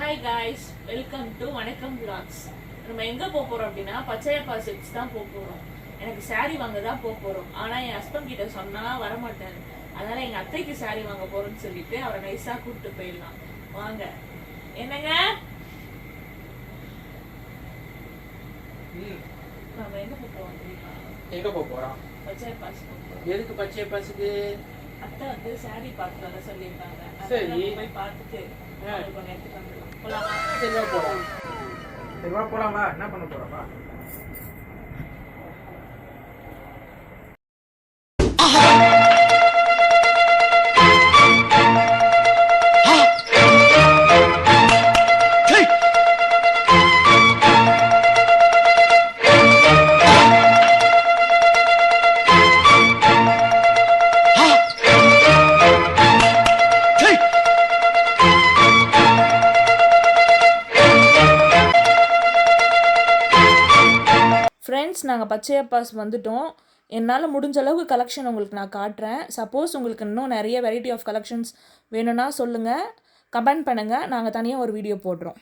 Hi guys welcome to Vanakkam vlogs. நம்ம எங்க போக போறோம் அப்படின்னா பச்சையப்பா சில்க்ஸ் தான் போக போறோம். எனக்கு saree வாங்க தான் போக போறோம். ஆனா என் ஹஸ்பண்ட் கிட்ட சொன்னா வர மாட்டாரு. அதனால எங்க அத்தைக்கு saree வாங்க போறோம்னு சொல்லிட்டு அவரை நைஸா கூப்பிட்டு போயிடலாம். வாங்க. என்னங்க? நம்ம எங்க போக போறோம் தெரியுமா? எங்க போக போறோம்? பச்சையப்பா போறோம். எதுக்கு பச்சை பசுக்கு அத்தை வந்து saree பார்த்து வர சொல்லியிருக்காங்க. சரி. போய் பார்த்துட்டு கொஞ்சம் எடுத்துட்டு வந்துடலாம் போலாமா? சரிவா போலாம். சரிவா போலாமா? என்ன பண்ண போறோமா? ஃப்ரெண்ட்ஸ் நாங்கள் பச்சையப்பாஸ் வந்துட்டோம். என்னால் முடிஞ்ச அளவுக்கு கலெக்ஷன் உங்களுக்கு நான் காட்டுறேன். சப்போஸ் உங்களுக்கு இன்னும் நிறைய வெரைட்டி ஆஃப் கலெக்ஷன்ஸ் வேணும்னா சொல்லுங்கள் கமெண்ட் பண்ணுங்கள் நாங்கள் தனியாக ஒரு வீடியோ போடுறோம்.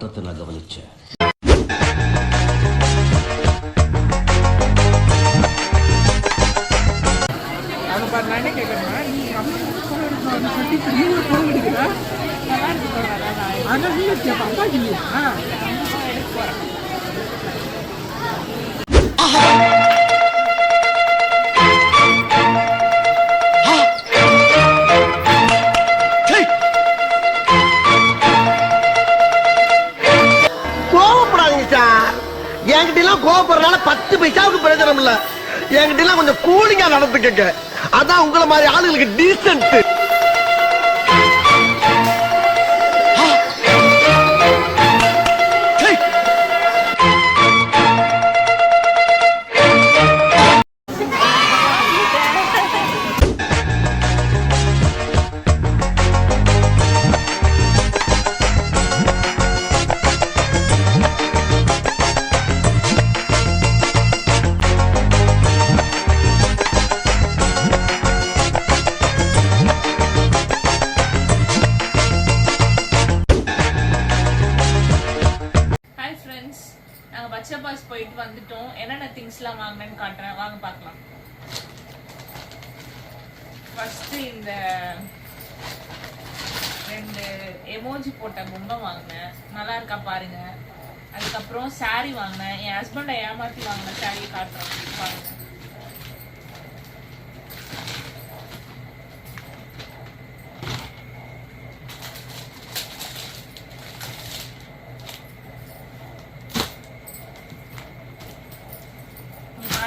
மாற்றத்தை நான் அடிக்கிறா அதான் என்கிட்ட எல்லாம் கோபப்படுறதுனால பத்து பைசாவுக்கு பிரயோஜனம் இல்ல. என்கிட்ட எல்லாம் கொஞ்சம் கூலிங்கா நடந்துக்கங்க. அதான் உங்களை மாதிரி ஆளுங்களுக்கு டீசென்ட் திங்ஸ்லாம் வாங்கினேன்னு காட்டுறேன். வாங்க பார்க்கலாம். ஃபர்ஸ்ட் இந்த ரெண்டு எமோஜி போட்ட பொம்மை வாங்கினேன். நல்லா இருக்கா பாருங்க. அதுக்கப்புறம் saree வாங்கினேன். என் ஹஸ்பண்டை ஏமாத்தி வாங்கின saree காட்டுறேன். பாருங்க.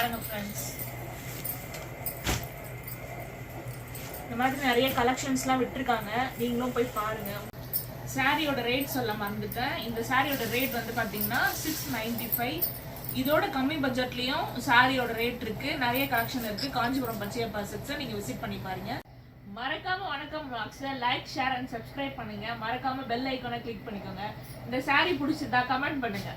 பாருங்க ஃப்ரெண்ட்ஸ் இந்த மாதிரி நிறைய கலெக்ஷன்ஸ்லாம் விட்டுருக்காங்க. நீங்களும் போய் பாருங்க. சாரியோட ரேட் சொல்ல மறந்துட்டேன். இந்த சாரியோட ரேட் வந்து பார்த்தீங்கன்னா சிக்ஸ் நைன்டி ஃபைவ் இதோட கம்மி பட்ஜெட்லேயும் சாரியோட ரேட் இருக்கு. நிறைய கலெக்ஷன் இருக்கு. காஞ்சிபுரம் பச்சையப்பா செட்ஸை நீங்கள் விசிட் பண்ணி பாருங்க. மறக்காம வணக்கம் ராக்ஸை லைக் ஷேர் அண்ட் சப்ஸ்கிரைப் பண்ணுங்க. மறக்காம பெல் ஐக்கானை கிளிக் பண்ணிக்கோங்க. இந்த சாரி பிடிச்சிருந்தா கமெண்ட் பண்ணுங்க.